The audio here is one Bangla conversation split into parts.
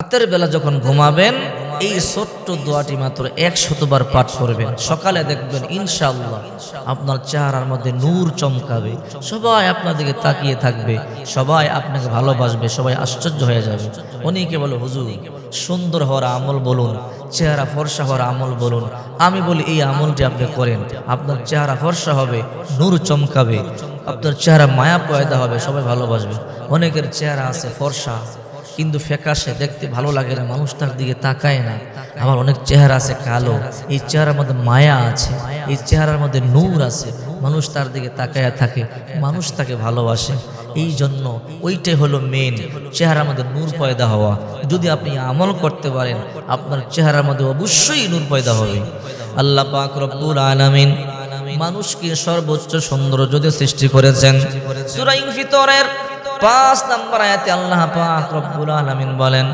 রাতের বেলা যখন ঘুমাবেন, এই ছোট্ট দোয়াটি মাত্র একশতবার পাঠ করবেন। সকালে দেখবেন, ইনশাআল্লাহ, আপনার চেহারার মধ্যে নূর চমকাবে। সবাই আপনার দিকে তাকিয়ে থাকবে, সবাই আপনাকে ভালোবাসবে, সবাই আশ্চর্য হয়ে যাবে। অনেকে বলে, হুজুর, সুন্দর হওয়ার আমল বলুন, চেহারা ফর্সা হওয়ার আমল বলুন। আমি বলি, এই আমলটি আপনি করেন। আপনার চেহারা ফর্সা হবে, নূর চমকাবে। আপনার চেহারা মায়া পয়দা হবে, সবাই ভালোবাসবে। অনেকের চেহারা আছে ফর্সা কিন্তু ফ্যাকাশে দেখতে ভালো লাগে না মানুষ তার দিকে তাকায় না। আমার অনেক চেহারা আছে কালো, এই চেহারার মধ্যে মায়া আছে, এই চেহারার মধ্যে নূর আছে, মানুষ তার দিকে তাকায়া থাকে, মানুষ তাকে ভালোবাসে। এই জন্য ওইটাই হলো মেন চেহারার মধ্যে নূর পয়দা হওয়া। যদি আপনি আমল করতে পারেন, আপনার চেহারার মধ্যে অবশ্যই নূর পয়দা হবে। আল্লাহ পাক রব্বুল আলামিন মানুষকে সর্বোচ্চ সৌন্দর্য সৃষ্টি করেছেন। সূরা ইনফিতরের পাঁচ নম্বর আয়াতে আল্লাহ পাক রব্বুল আলামিন বলেন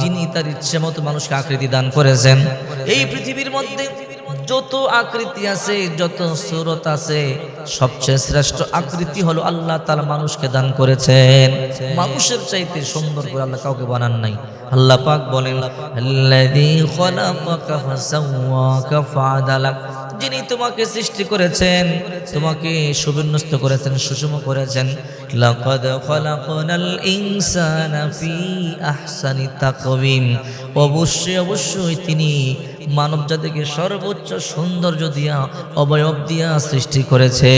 যিনি তার ইচ্ছে মতো মানুষকে আকৃতি দান করেছেন। এই পৃথিবীর মধ্যে যত আকৃতি আছে, যত সুরত আছে, সবচেয়ে শ্রেষ্ঠ আকৃতি হলো আল্লাহ তাআলা মানুষকে দান করেছেন। মানুষের চাইতে সুন্দর করে আল্লাহ কাউকে বানান নাই। আল্লাহ পাক বলেন যিনি তোমাকে সৃষ্টি করেছেন, তোমাকে সুবিন্যস্ত করেছেন, সুষম করেছেন, লাকাদ খলাকনাল ইনসানা ফি আহসানি তাকওয়িম। অবশ্যই অবশ্যই তিনি মানব জাতিকে সর্বোচ্চ সৌন্দর্য দিয়া, অবয়ব দিয়া সৃষ্টি করেছে।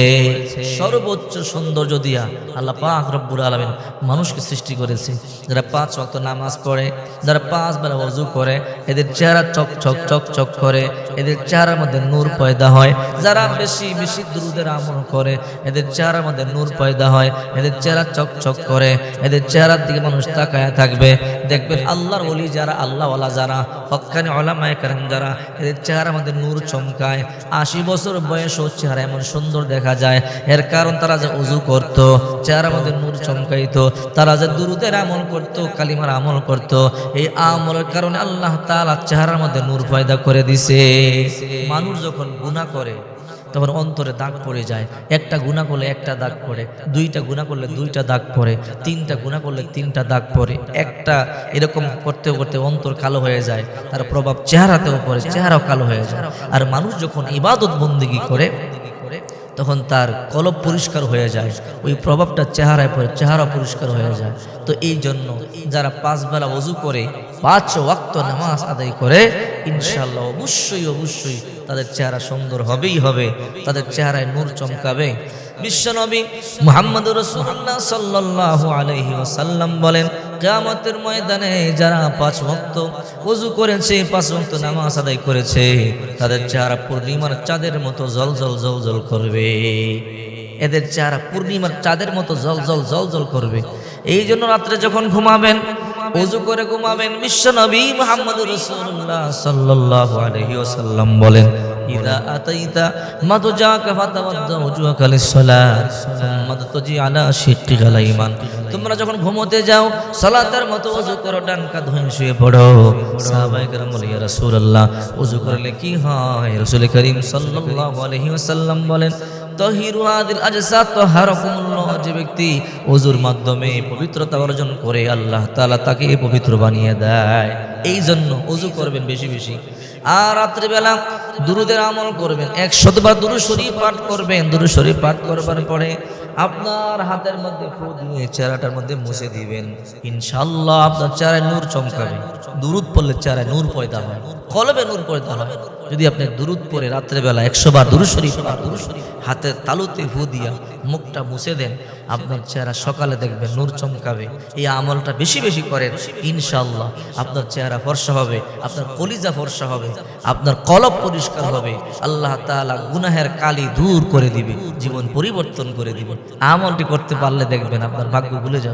সর্বোচ্চ সৌন্দর্য দিয়া আল্লাহ পাক রব্বুল আলামিন মানুষকে সৃষ্টি করেছে। যারা পাঁচ ওয়াক্ত নামাজ পড়ে, যারা পাঁচ বেলা ওযু করে, এদের চেহারা চক চক চক চক করে, এদের চেহারার মধ্যে নূর পয়দা হয়। যারা বেশি বেশি দুরুদের আমল করে, এদের চেহারার মধ্যে নূর পয়দা হয়, এদের চেহারা চক চক করে, এদের চেহারার দিকে মানুষ তাকায় থাকবে। দেখবেন আল্লাহর ওলি যারা, আল্লাহওয়ালা যারা, হকানি ওলামায় কারেন যারা এদের চেহারা মধ্যে নূর চমকায়। আশি বছর বয়স ও চেহারা এমন সুন্দর দেখা যায়। এর কারণ তারা যে উজু করত, চেহারা আমাদের নূর চমকাইত, তারা যে দুরুদের আমল করত, কালিমার আমল করত, এই আমলের কারণে আল্লাহ তালা চেহারার মধ্যে নূর ফায়দা করে দিছে। মানুষ যখন গুণা করে তখন অন্তরে দাগ পড়ে যায়। একটা গুণা করলে একটা দাগ পড়ে, দুইটা গুণা করলে দুইটা দাগ পড়ে, তিনটা গুণা করলে তিনটা দাগ পড়ে। একটা এরকম করতে করতে অন্তর কালো হয়ে যায়, তার প্রভাব চেহারাতেও পড়ে, চেহারাও কালো হয়ে যায়। আর মানুষ যখন ইবাদত বন্দিগি করে, তখন তার কলব পরিষ্কার হয়ে যায়, ওই প্রভাবটা চেহারায় পড়ে, চেহারা পরিষ্কার হয়ে যায়। তো এই জন্য যারা পাঁচ বেলা অজু করে, পাঁচ ওয়াক্ত নামাজ আদায় করে ইনশাল্লাহ অবশ্যই অবশ্যই তাদের চেহারা সুন্দর হবেই হবে, তাদের চেহারায় নূর চমকাবে। বিশ্বনবী মুহাম্মদ রসুল্লাহ সাল্লাল্লাহু আলাইহি ওয়াসাল্লাম বলেন, কিয়ামতের ময়দানে যারা পাঁচ ভক্ত ওযু করেছে, পাঁচ ভক্ত নামাজ আদায় করেছে, তাদের চেহারা পূর্ণিমার চাঁদের মতো জল জল জল জল করবে। এদের চেহারা পূর্ণিমার চাঁদের মতো জল জল জল জল করবে। এই জন্য রাত্রে যখন ঘুমাবেন ওযু করে ঘুমাবেন। বিশ্বনবী মুহাম্মদ রাসূলুল্লাহ সাল্লাল্লাহু আলাইহি ওয়াসাল্লাম বলেন, ইদা আতাইতা মাদজাকা ফাতাওয়াদ্দা ওজুহাকা লিসসালাত সুম্মা তাজি আলা শিক্কিকা লাইমান তোমরা যখন ঘুমোতে যাও, সালাতের মতো ওযু করো ডান কাঁধ হয়ে শুয়ে পড়ো। সাহাবায়ে কেরাম বলে, ইয়া রাসূলুল্লাহ ওযু করলে কি হয়? রাসূল করিম সাল্লাল্লাহু আলাইহি ওয়াসাল্লাম বলেন তহিরু আদিল আজসা তহারকুমুল্লাহ। যে ব্যক্তি ওজুর মাধ্যমে পবিত্রতা অর্জন করে, আল্লাহ তাআলা তাকে পবিত্র বানিয়ে দেয়। এই জন্য অজু করবেন বেশি বেশি। আর রাত্রিবেলা দুরুদের আমল করবেন। একশতবার দুরু শরীফ পাঠ করবেন। দুরু শরীফ পাঠ করবার পরে আপনার হাতের মধ্যে ফু নিয়ে চেহারাটার মধ্যে মুছে দিবেন। ইনশাল্লাহ আপনার চেহারায় নূর চমকাবে। দুরুদ পড়লে চেহারায় নূর পয়দা হয়। কলবে নূর পয়দা হয়। যদি আপনি দুরুদ পরে রাত্রেবেলা একশো বার দুরু শরীফ হাতের তালুতে ফু দিয়া মুখটা মুছে দেন আপনার চেহারা সকালে দেখবেন, নূর চমকাবে। এই আমলটা বেশি বেশি করেন ইনশাল্লাহ আপনার চেহারা ফর্সা হবে, আপনার কলিজা ফর্সা হবে, আপনার কলব পরিষ্কার হবে। আল্লাহ তালা গুনাহের কালি দূর করে দিবে, জীবন পরিবর্তন করে দিবে। আমলটি করতে পারলে দেখবেন আপনার ভাগ্য ভুলে যাবে।